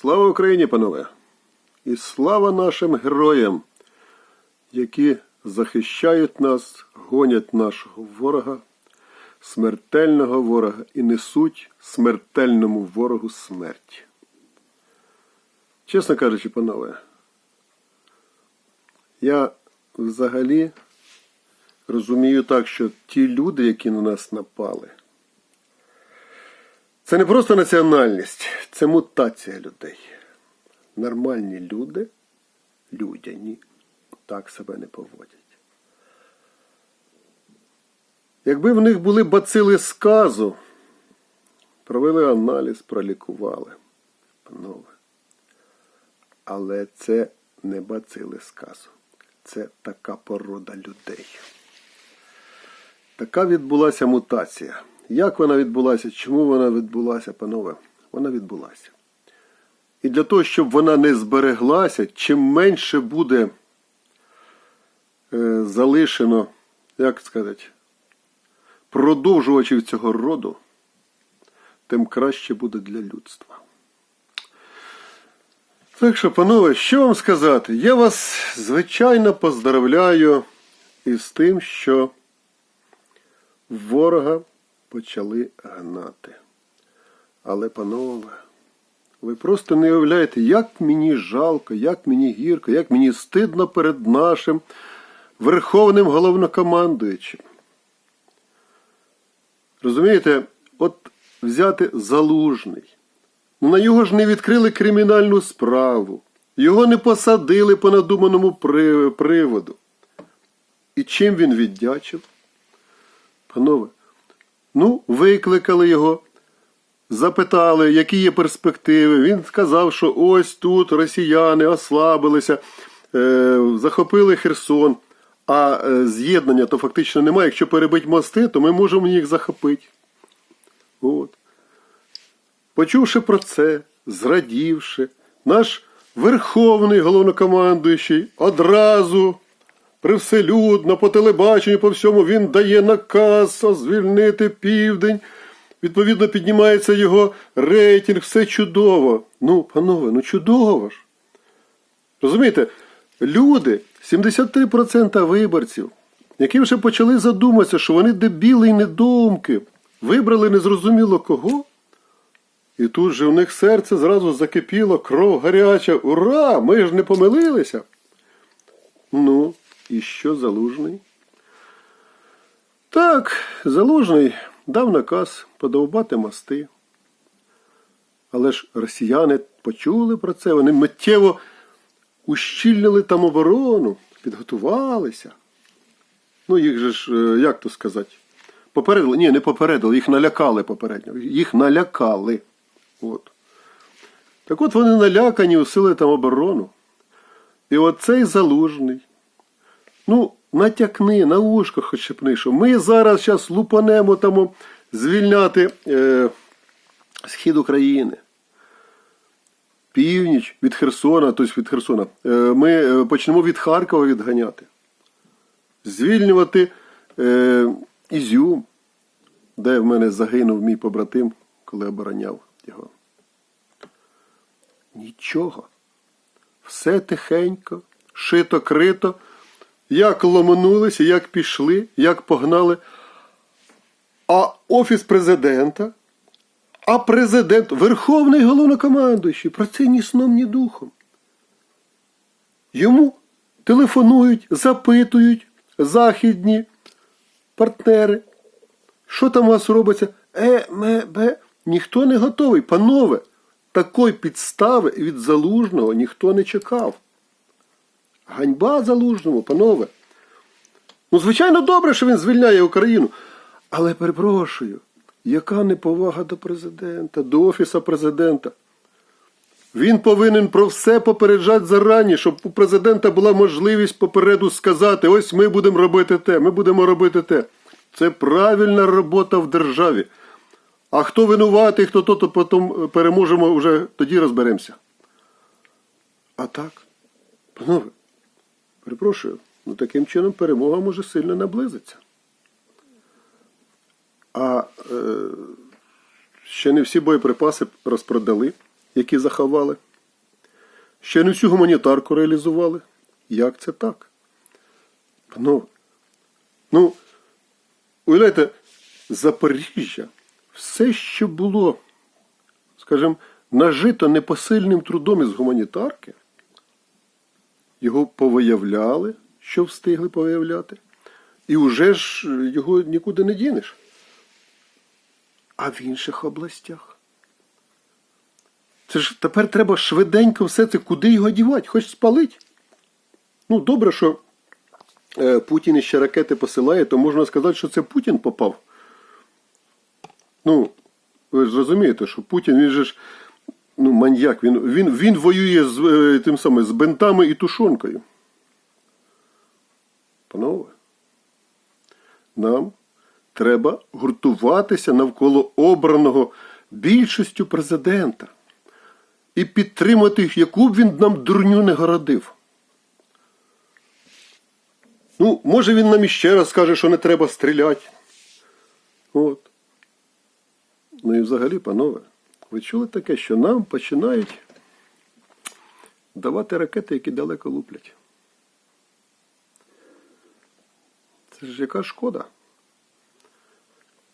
Слава Україні, панове! І слава нашим героям, які захищають нас, гонять нашого ворога, смертельного ворога і несуть смертельному ворогу смерть. Чесно кажучи, панове, я взагалі розумію так, що ті люди, які на нас напали, це не просто національність, це мутація людей. Нормальні люди, людяні, так себе не поводять. Якби в них були бацили сказу, провели аналіз, пролікували. Панове. Але це не бацили сказу. Це така порода людей. Така відбулася мутація. Як вона відбулася? Чому вона відбулася, панове? Вона відбулася. І для того, щоб вона не збереглася, чим менше буде е, залишено, як сказати, продовжувачів цього роду, тим краще буде для людства. Так що, панове, що вам сказати? Я вас звичайно поздравляю із тим, що ворога почали гнати. Але, панове, ви просто не уявляєте, як мені жалко, як мені гірко, як мені стидно перед нашим верховним головнокомандуючим. Розумієте, от взяти залужний. Ну, на його ж не відкрили кримінальну справу. Його не посадили по надуманому приводу. І чим він віддячив? Панове, ну, викликали його, запитали, які є перспективи. Він сказав, що ось тут росіяни ослабилися, е, захопили Херсон, а е, з'єднання то фактично немає. Якщо перебити мости, то ми можемо їх захопити. От. Почувши про це, зрадівши, наш верховний головнокомандуючий одразу привселюдно по телебаченню, по всьому він дає наказ звільнити південь. Відповідно, піднімається його рейтинг, все чудово. Ну, панове, ну чудово ж. Розумієте, люди, 73% виборців, які вже почали задуматися, що вони дебіли і недоумки, вибрали незрозуміло кого. І тут же в них серце зразу закипіло, кров гаряча. Ура! Ми ж не помилилися. Ну, і що залужний? Так, залужний дав наказ подовбати мости. Але ж росіяни почули про це, вони миттєво ущільнили там оборону, підготувалися. Ну, їх же ж, е, як то сказати, попередили. Ні, не попередили, їх налякали попередньо. Їх налякали. От. Так от вони налякані, усили там оборону. І оцей залужний. Ну, натякни, на ушко хоч шепни, що ми зараз зараз лупанемо там звільняти е, схід України. Північ від Херсона, тобто від Херсона, е, ми е, почнемо від Харкова відганяти. Звільнювати е, Ізюм, де в мене загинув мій побратим, коли обороняв його. Нічого. Все тихенько, шито крито. Як ломанулися, як пішли, як погнали. А Офіс президента, а президент, Верховний головнокомандуючий, про це ні сном, ні духом. Йому телефонують, запитують західні партнери. Що там у вас робиться? Е, ме, бе. Ніхто не готовий. Панове, такої підстави від залужного ніхто не чекав. Ганьба залужному, панове. Ну, звичайно, добре, що він звільняє Україну. Але перепрошую, яка неповага до президента, до Офіса президента. Він повинен про все попереджати зарані, щоб у президента була можливість попереду сказати: ось ми будемо робити те, ми будемо робити те. Це правильна робота в державі. А хто винуватий, хто то, то потім переможемо, вже тоді розберемося. А так, панове, перепрошую, ну таким чином перемога може сильно наблизитися. А е, ще не всі боєприпаси розпродали, які заховали. Ще не всю гуманітарку реалізували. Як це так? Панове, ну, уявляєте, Запоріжжя, все, що було, скажімо, нажито непосильним трудом із гуманітарки, його повиявляли, що встигли повиявляти, і вже ж його нікуди не дінеш. А в інших областях. Це ж тепер треба швиденько все це, куди його дівати, хоч спалить. Ну, добре, що е, Путін іще ракети посилає, то можна сказати, що це Путін попав. Ну, ви ж розумієте, що Путін, він же ж ну, маньяк, він, він, він воює з е, тим самим, з бентами і тушонкою. Панове, нам треба гуртуватися навколо обраного більшістю президента і підтримати їх, яку б він нам дурню не городив. Ну, може він нам іще раз скаже, що не треба стріляти. От. Ну і взагалі, панове, ви чули таке, що нам починають давати ракети, які далеко луплять. Це ж яка шкода?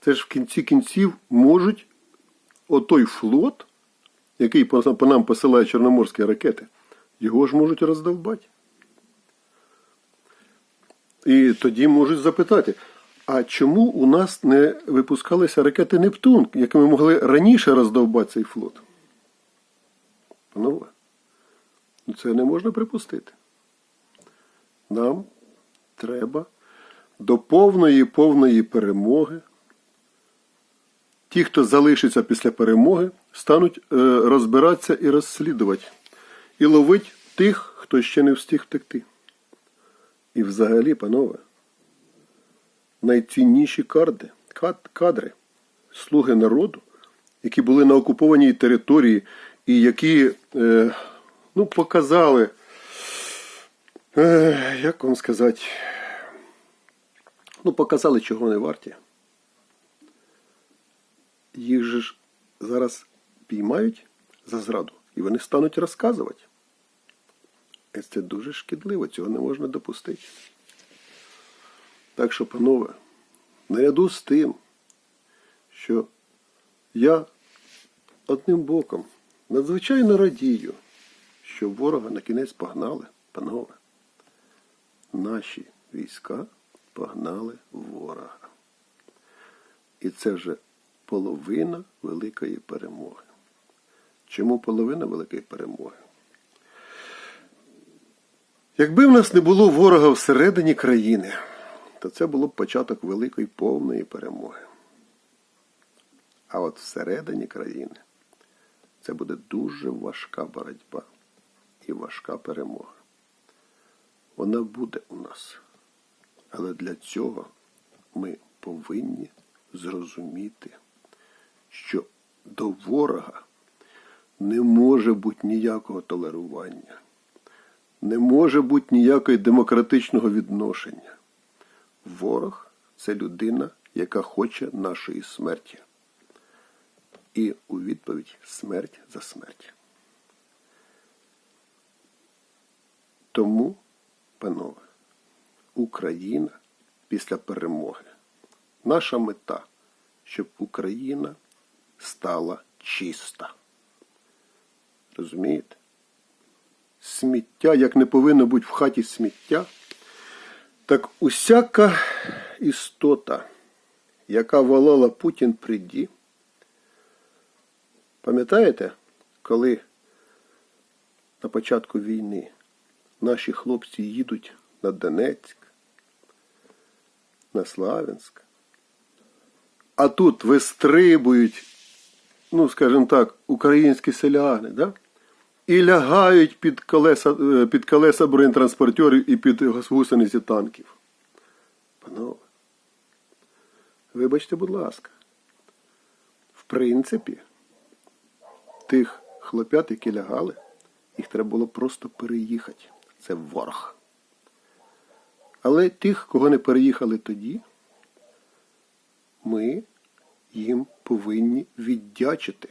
Це ж в кінці кінців можуть отой флот, який по, нам посилає чорноморські ракети, його ж можуть роздовбати. І тоді можуть запитати, а чому у нас не випускалися ракети Нептун, якими могли раніше роздовбати цей флот? Панове, це не можна припустити. Нам треба до повної повної перемоги. Ті, хто залишиться після перемоги, стануть е, розбиратися і розслідувати, і ловить тих, хто ще не встиг втекти. І взагалі, панове, найцінніші кадри, кадри, слуги народу, які були на окупованій території і які е, ну, показали, е, як вам сказати, ну, показали, чого вони варті. Їх же ж зараз піймають за зраду, і вони стануть розказувати. І Це дуже шкідливо, цього не можна допустити. Так що, панове, наряду з тим, що я одним боком надзвичайно радію, що ворога на кінець погнали, панове. Наші війська погнали ворога. І це вже половина великої перемоги. Чому половина великої перемоги? Якби в нас не було ворога всередині країни, то це було б початок великої повної перемоги. А от всередині країни це буде дуже важка боротьба і важка перемога. Вона буде у нас. Але для цього ми повинні зрозуміти, що до ворога не може бути ніякого толерування не може бути ніякого демократичного відношення. Ворог це людина, яка хоче нашої смерті. І у відповідь смерть за смерть. Тому, панове, Україна після перемоги. Наша мета, щоб Україна стала чиста. Розумієте? сміття, як не повинно бути в хаті сміття, так усяка істота, яка волала Путін приді, пам'ятаєте, коли на початку війни наші хлопці їдуть на Донецьк, на Славянськ, а тут вистрибують, ну, скажімо так, українські селяни, да? І лягають під колеса, е, під колеса бронетранспортерів і під гусениці танків. Панове, вибачте, будь ласка, в принципі, тих хлопят, які лягали, їх треба було просто переїхати. Це ворог. Але тих, кого не переїхали тоді, ми їм повинні віддячити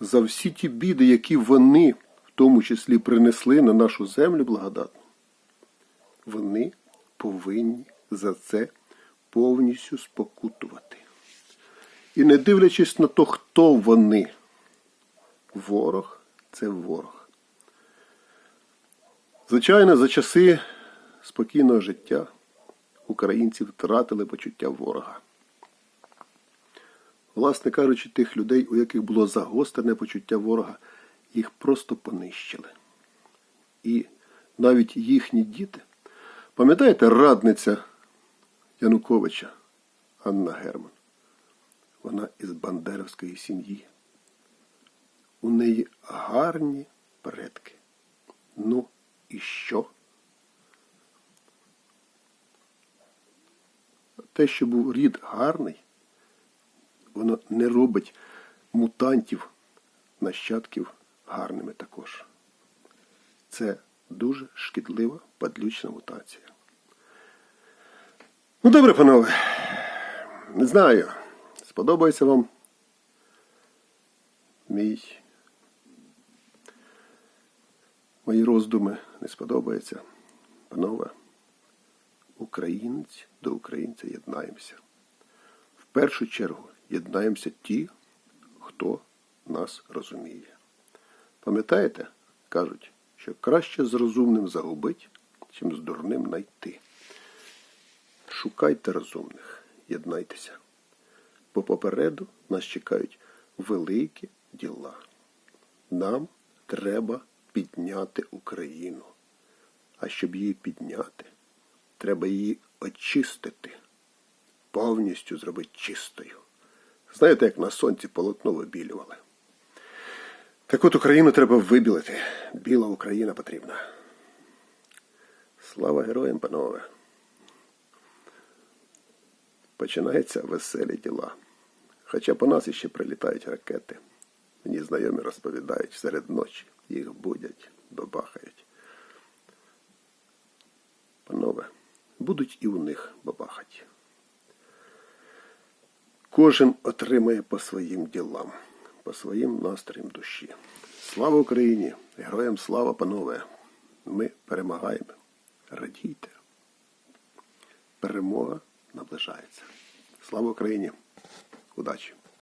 за всі ті біди, які вони в тому числі принесли на нашу землю благодатну, вони повинні за це повністю спокутувати. І не дивлячись на то, хто вони, ворог це ворог. Звичайно, за часи спокійного життя українці втратили почуття ворога. Власне кажучи, тих людей, у яких було загострене почуття ворога, їх просто понищили. І навіть їхні діти, пам'ятаєте, радниця Януковича Анна Герман? Вона із бандерівської сім'ї. У неї гарні предки. Ну і що? Те, що був рід гарний, воно не робить мутантів, нащадків гарними також. Це дуже шкідлива падлючна мутація. Ну, добре, панове. Не знаю, сподобається вам мій мої роздуми не сподобається. Панове, українець до українця єднаємося. В першу чергу єднаємося ті, хто нас розуміє. Пам'ятаєте, кажуть, що краще з розумним загубить, чим з дурним найти. Шукайте розумних, єднайтеся. Бо попереду нас чекають великі діла. Нам треба підняти Україну. А щоб її підняти, треба її очистити, повністю зробити чистою. Знаєте, як на сонці полотно вибілювали. Так от Україну треба вибілити. Біла Україна потрібна. Слава героям, панове! Починаються веселі діла. Хоча по нас іще прилітають ракети. Мені знайомі розповідають, серед ночі їх будять, бабахають. Панове, будуть і у них бабахать. Кожен отримає по своїм ділам, по своїм настроям душі. Слава Україні! Героям слава, панове! Ми перемагаємо. Радійте. Перемога наближається. Слава Україні! Удачі!